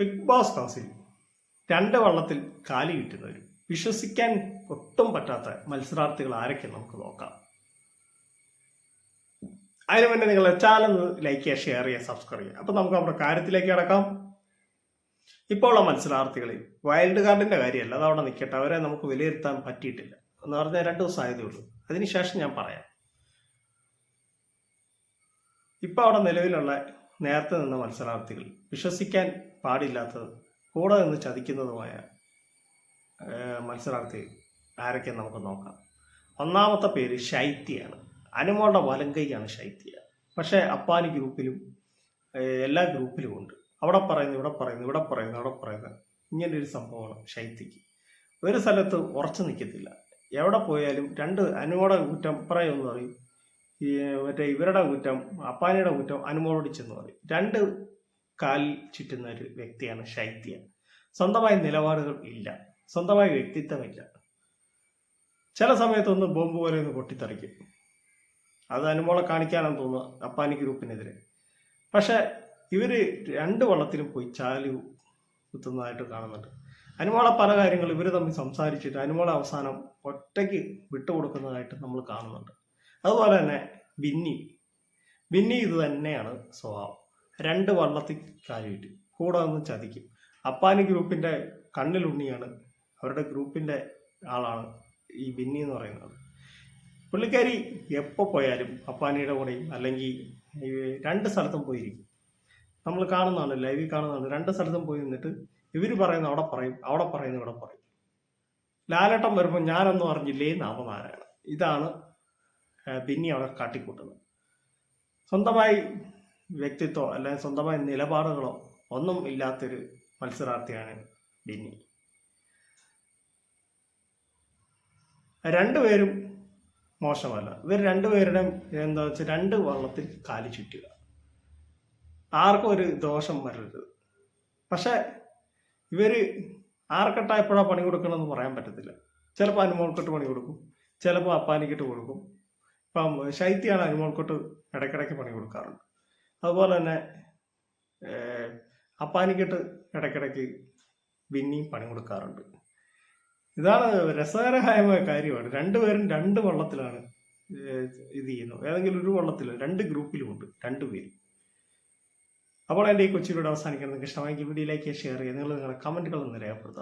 Big boss ഹൗസിൽ രണ്ട് വള്ളത്തിൽ കാലി കിട്ടുന്നവരും. വിശ്വസിക്കാൻ ഒട്ടും പറ്റാത്ത മത്സരാർത്ഥികൾ ആരൊക്കെ നമുക്ക് നോക്കാം. അതിനു മുന്നേ നിങ്ങൾ ചാനൽ ലൈക്ക് ചെയ്യുക ഷെയർ ചെയ്യുക സബ്സ്ക്രൈബ് ചെയ്യുക. അപ്പം നമുക്ക് നമ്മുടെ കാര്യത്തിലേക്ക് കിടക്കാം. ഇപ്പോൾ ഉള്ള മത്സരാർത്ഥികളിൽ വൈൽഡ് കാർഡിന്റെ കാര്യമല്ല. അത് അവിടെ നിൽക്കട്ടെ അവരെ നമുക്ക് വിലയിരുത്താൻ പറ്റിയിട്ടില്ല. എന്ന് പറഞ്ഞാൽ രണ്ട് ദിവസം ആയതേ ഉള്ളൂ. അതിനുശേഷം ഞാൻ പറയാം. ഇപ്പൊ അവിടെ നിലവിലുള്ള നേരത്തെ നിന്ന മത്സരാർത്ഥികൾ. വിശ്വസിക്കാൻ പാടില്ലാത്തത് കൂടെ നിന്ന് ചതിക്കുന്നതുമായ മത്സരാർത്ഥി ആരൊക്കെ നമുക്ക് നോക്കാം. ഒന്നാമത്തെ പേര് ശൈത്യയാണ്. അനുമോളുടെ വലങ്കൈയാണ് ശൈത്യ. പക്ഷേ അപ്പാനി ഗ്രൂപ്പിലും എല്ലാ ഗ്രൂപ്പിലും ഉണ്ട്. അവിടെ പറയുന്നു ഇവിടെ പറയുന്നു ഇവിടെ പറയുന്നു അവിടെ പറയുന്നു. ഇങ്ങനെ ഒരു സംഭവമാണ് ശൈത്യക്ക്. ഒരു സ്ഥലത്ത് ഉറച്ചു നിൽക്കത്തില്ല. എവിടെ പോയാലും രണ്ട് അനുമോടെ കുറ്റം പറയുമെന്ന് പറയും. ഈ മറ്റേ ഇവരുടെ കുറ്റം അപ്പാനിയുടെ കുറ്റം അനുമോളോട് ചെന്ന് പറയും. രണ്ട് കാലിൽ ചുറ്റുന്ന ഒരു വ്യക്തിയാണ് ശൈത്യ. സ്വന്തമായ നിലപാടുകൾ ഇല്ല. സ്വന്തമായ വ്യക്തിത്വമില്ല. ചില സമയത്തൊന്ന് ബോംബ് പോലെ ഒന്ന് പൊട്ടിത്തെറിക്കും. അത് അനുമോളെ കാണിക്കാനാണ് തോന്നുന്നു അപ്പാനി ഗ്രൂപ്പിനെതിരെ. പക്ഷെ ഇവർ രണ്ട് വള്ളത്തിലും പോയി ചാലു കുത്തുന്നതായിട്ട് കാണുന്നുണ്ട്. അനുമോളെ പല കാര്യങ്ങളും ഇവർ തമ്മിൽ സംസാരിച്ചിട്ട് അനുമോളെ അവസാനം ഒറ്റയ്ക്ക് വിട്ടുകൊടുക്കുന്നതായിട്ട് നമ്മൾ കാണുന്നുണ്ട്. അതുപോലെ തന്നെ ബിന്നി. ബിന്നി ഇത് തന്നെയാണ് സ്വഭാവം. രണ്ട് വള്ളത്തിൽ കാര്യമായിട്ട്. കൂടെ നിന്ന് ചതിക്കും. അപ്പാനി ഗ്രൂപ്പിന്റെ കണ്ണിലുണ്ണിയാണ് അവരുടെ ഗ്രൂപ്പിന്റെ ആളാണ് ഈ ബിന്നി എന്ന് പറയുന്നത്. പുള്ളിക്കാരി എപ്പോൾ പോയാലും അപ്പാനിയുടെ കൂടെയും അല്ലെങ്കിൽ രണ്ട് സ്ഥലത്തും പോയിരിക്കും. നമ്മൾ കാണുന്നതാണ് ലൈവിൽ കാണുന്നതാണ്. രണ്ട് സ്ഥലത്തും പോയി നിന്നിട്ട് ഇവർ പറയുന്ന അവിടെ പറയും അവിടെ പറയുന്ന ഇവിടെ പറയും. ലാലട്ടം വരുമ്പോൾ ഞാനൊന്നും അറിഞ്ഞില്ലേ? നാമനാരായണ ഇതാണ് ആ, ബിന്നി അവിടെ കാട്ടിക്കൂട്ടുന്നത്. സ്വന്തമായി വ്യക്തിത്വമോ അല്ലെങ്കിൽ സ്വന്തമായ നിലപാടുകളോ ഒന്നും ഇല്ലാത്തൊരു മത്സരാർത്ഥിയാണ് ബിന്നി. രണ്ടുപേരും മോശമല്ല. ഇവർ രണ്ടുപേരുടെ എന്താ വെച്ചാൽ രണ്ട് വള്ളത്തിൽ കാലി ചുറ്റുക. ആർക്കും ഒരു ദോഷം വരരുത്. പക്ഷെ ഇവർ ആർക്കെട്ടാ എപ്പോഴാണ് പണി കൊടുക്കണമെന്ന് പറയാൻ പറ്റത്തില്ല. ചിലപ്പോൾ അനുമോൾക്കിട്ട് പണി കൊടുക്കും ചിലപ്പോൾ അപ്പാനിക്കിട്ട് കൊടുക്കും. ഇപ്പം ശൈത്യാണ് അനുമോൾക്കോട്ട് ഇടയ്ക്കിടയ്ക്ക് പണി കൊടുക്കാറുണ്ട്. അതുപോലെ തന്നെ അപ്പാനിക്കിട്ട് ഇടയ്ക്കിടയ്ക്ക് ബിന്നിയും പണി കൊടുക്കാറുണ്ട്. ഇതാണ് രസകരമായ കാര്യമാണ്. രണ്ടുപേരും രണ്ട് വള്ളത്തിലാണ് ഇത് ചെയ്യുന്നത്. ഏതെങ്കിലും ഒരു വള്ളത്തിൽ രണ്ട് ഗ്രൂപ്പിലുമുണ്ട് രണ്ടുപേരും അപ്പോൾ എന്റെ ഈ കൊച്ചിയിലൂടെ അവസാനിക്കുന്നത് നിങ്ങൾക്ക് ഇഷ്ടമായെങ്കിൽ വീഡിയോയിലേക്ക് ഷെയർ ചെയ്യുക. നിങ്ങൾ നിങ്ങളുടെ കമന്റുകളൊന്ന് രേഖപ്പെടുത്താം